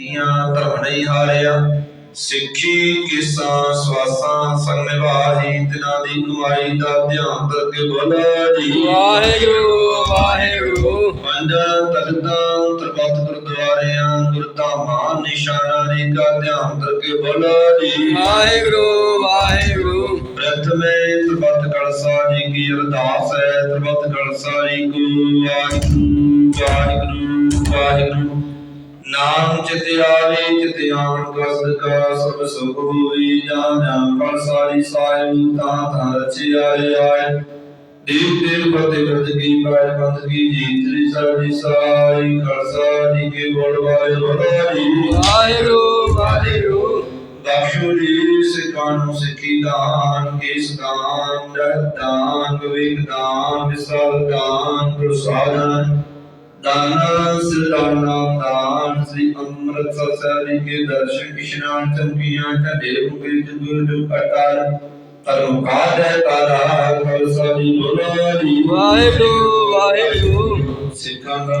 ਕੀਤੀਆਂ ਧਰਮ ਨਹੀਂ ਹਾਰਿਆ। ਸਿੱਖੀ ਕਿਸਾਂ ਸਵਾਸਾਂ ਸੰਗ ਨਿਭਾਹੀ ਤਿਨਾਂ ਦੀ ਕਮਾਈ ਦਾ ਧਿਆਨ ਕਰਕੇ ਬੋਲਾ ਜੀ। ਵਾਹਿਗੁਰੂ ਵਾਹਿਗੁਰੂ। ਪੰਜ ਤਖਤਾਂ ਤਰਬਤ ਗੁਰਦੁਆਰਿਆਂ ਗੁਰਧਾਮਾਂ ਨਿਸ਼ਾਨਾ ਦੀ ਦਾ ਧਿਆਨ ਕਰਕੇ ਬੋਲਾ ਜੀ। ਵਾਹਿਗੁਰੂ ਵਾਹਿਗੁਰੂ। ਪ੍ਰਥਮੇ ਤਰਬਤ ਕਲਸਾ ਜੀ ਕੀ ਅਰਦਾਸ ਹੈ। ਤਰਬਤ ਕਲਸਾ ਜੀ ਕੋ ਵਾਹਿਗੁਰੂ ਵਾਹਿਗੁਰੂ ਵਾਹਿਗੁਰੂ। ਨਾਮ ਚਿਤ ਆਵੇ ਚਿਤ ਆਵਣ ਕਸਦ ਕਾ ਸਭ ਸੁਖ ਹੋਈ ਜਾਂ ਜਾਂ ਕਲਸਾ ਜੀ ਸਾਹਿਬ ਤਾਂ ਤਾਂ ਰਚਿਆ ਆਏ ਦੇਵ ਦੇਵ ਫਤਿਹ ਫਤਿਹ ਕੀ ਪਾਇ ਪੰਥ ਕੀ ਜੀਤ ਜੀ ਸਾਡੀ ਸਾਈ ਕਲਸਾ ਜੀ ਕੇ ਬੋਲ ਵਾਲੇ ਬੋਲਾ ਜੀ ਵਾਹਿਗੁਰੂ ਵਾਹਿਗੁਰੂ। ਬਖਸ਼ੋ ਜੀ ਸਿੱਖਾਂ ਨੂੰ ਸਿੱਖੀ ਦਾਨ ਕੇਸ ਦਾਨ ਦਾਨ ਵਿਵੇਕ ਦਾਨ ਵਿਸਾਲ ਦਾਨ ਪ੍ਰਸਾਦਨ। ਦਾਨ ਸਿਰਦਾਨਾ ਦਾਨ ਸ੍ਰੀ ਅੰਮ੍ਰਿਤਸਰ ਸਾਹਿਬ ਕੇ ਦਰਸ਼ਨ ਇਸ਼ਨਾਨ ਚੰਕੀਆਂ ਝੰਡੇ ਮੁਕੇ ਜੁਗ ਅਟਾਰ ਧਰਮ ਕਾਜ ਤਾਰਾ ਕਲਸਾ ਜੀ ਬੋਲਾ ਵਾਹਿਗੁਰੂ ਵਾਹਿਗੁਰੂ ਸਿੱਖਾਂ ਦਾ